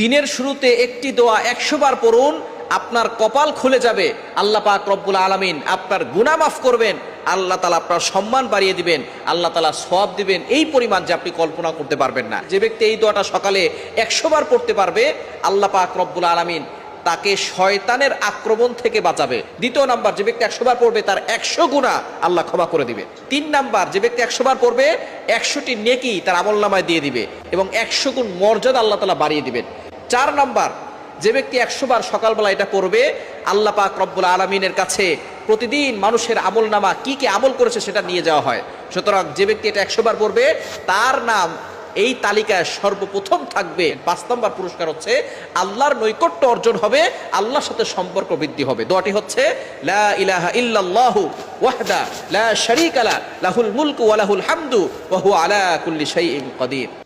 দিনের শুরুতে একটি দোয়া একশো বার পড়ুন, আপনার কপাল খুলে যাবে। আল্লাহ পাক রব্বুল আলমিন আপনার গুণা মাফ করবেন, আল্লাহ তালা আপনার সম্মান বাড়িয়ে দিবেন, আল্লাহ তালা সব দিবেন, এই পরিমাণ যে আপনি কল্পনা করতে পারবেন না। যে ব্যক্তি এই দোয়াটা সকালে একশো বার পড়তে পারবে, আল্লাহ পাক রব্বুল আলমিন তাকে শয়তানের আক্রমণ থেকে বাঁচাবে। দ্বিতীয় নাম্বার, যে ব্যক্তি একশো বার পড়বে, তার একশো গুণা আল্লাহ ক্ষমা করে দিবে। তিন নাম্বার, যে ব্যক্তি একশো বার পড়বে, একশোটি নেকি তার আমল নামায় দিয়ে দিবে এবং একশো গুণ মর্যাদা আল্লাহ তালা বাড়িয়ে দিবেন। চার নাম্বার, যে ব্যক্তি একশো বার সকালবেলা এটা পড়বে, আল্লাহ পাক রব্বুল আলমিনের কাছে প্রতিদিন মানুষের আমল নামা কী কি আমল করেছে সেটা নিয়ে যাওয়া হয়। সুতরাং যে ব্যক্তি এটা একশো বার পড়বে, তার নাম এই তালিকায় সর্বপ্রথম থাকবে, পাঁচ নম্বর পুরস্কার হচ্ছে, আল্লাহর নৈকট্য অর্জন হবে, আল্লাহর সাথে সম্পর্ক বৃদ্ধি হবে। দোয়াটি হচ্ছে, লা ইলাহা ইল্লাল্লাহু ওয়াহদা, লা শারীকা লাহুল মুলকু ওয়া লাহুল হামদু, ওয়া হুয়া আলা কুল্লি শাইইন কাদির।